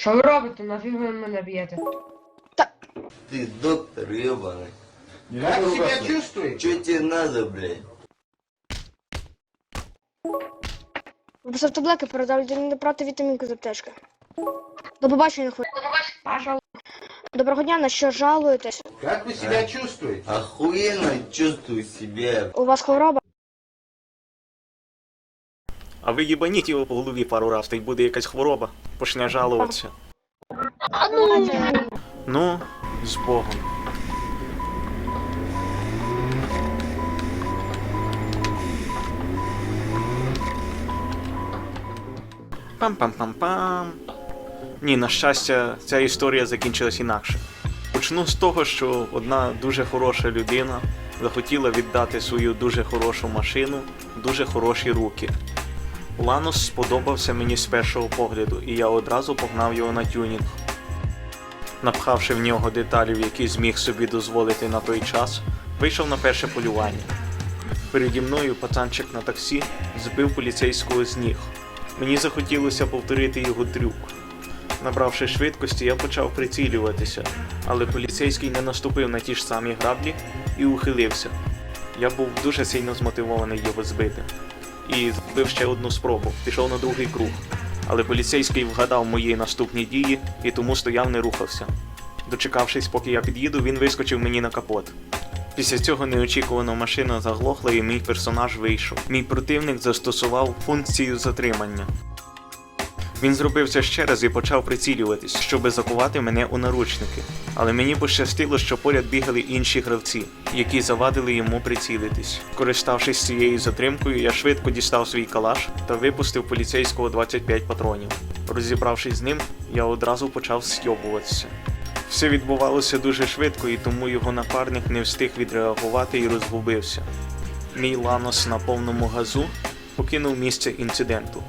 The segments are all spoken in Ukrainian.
Що ви робите? Нафіг ви мене б'єте? Ты доктор ебаный. Не Как надо себя ругаться. чувствуете? Че тебе надо, блядь? Виписав таблетки, передав людині брати вітамінку з аптечки. До побачення, хуй. Паша, Доброго дня, на що жалуєтесь? Как вы себя чувствуете? Охуенно чувствую себя. У вас хвороба? Ви їбаніть його по голові пару раз, та й буде якась хвороба. Почне жалуватися. Ну, з Богом. Пам-пам-пам-пам. Ні, на щастя, ця історія закінчилась інакше. Почну з того, що одна дуже хороша людина захотіла віддати свою дуже хорошу машину дуже хороші руки. Ланос сподобався мені з першого погляду, і я одразу погнав його на тюнінг. Напхавши в нього деталів, які зміг собі дозволити на той час, вийшов на перше полювання. Переді мною пацанчик на таксі збив поліцейського з ніг. Мені захотілося повторити його трюк. Набравши швидкості, я почав прицілюватися, але поліцейський не наступив на ті ж самі граблі і ухилився. Я був дуже сильно змотивований його збити. І зробив ще одну спробу, пішов на другий круг. Але поліцейський вгадав мої наступні дії і тому стояв не рухався. Дочекавшись, поки я під'їду, він вискочив мені на капот. Після цього неочікувано машина заглохла і мій персонаж вийшов. Мій противник застосував функцію затримання. Він зробив це ще раз і почав прицілюватись, щоби закувати мене у наручники. Але мені пощастило, що поряд бігали інші гравці, які завадили йому прицілитись. Користавшись цією затримкою, я швидко дістав свій калаш та випустив поліцейського 25 патронів. Розібравшись з ним, я одразу почав стьобуватися. Все відбувалося дуже швидко, і тому його напарник не встиг відреагувати і розгубився. Мій ланос на повному газу покинув місце інциденту.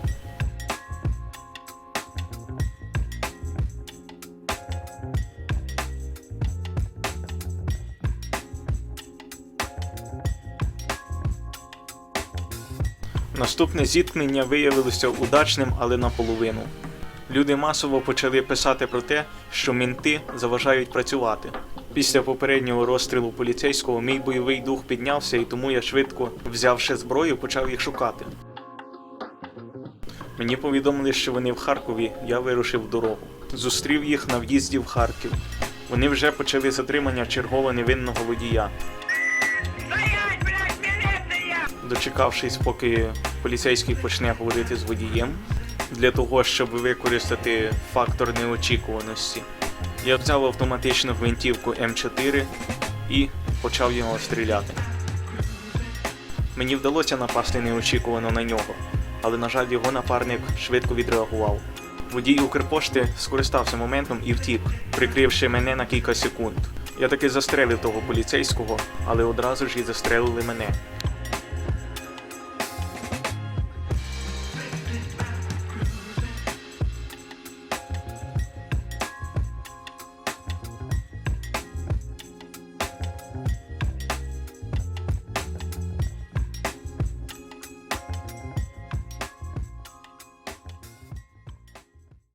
Наступне зіткнення виявилося удачним, але наполовину. Люди масово почали писати про те, що мінти заважають працювати. Після попереднього розстрілу поліцейського мій бойовий дух піднявся, і тому я швидко, взявши зброю, почав їх шукати. Мені повідомили, що вони в Харкові, я вирушив в дорогу. Зустрів їх на в'їзді в Харків. Вони вже почали затримання чергового невинного водія. Дочекавшись, поки поліцейський почне говорити з водієм, для того, щоб використати фактор неочікуваності, я взяв автоматичну гвинтівку М4 і почав його стріляти. Мені вдалося напасти неочікувано на нього, але, на жаль, його напарник швидко відреагував. Водій Укрпошти скористався моментом і втік, прикривши мене на кілька секунд. Я таки застрелив того поліцейського, але одразу ж і застрелили мене.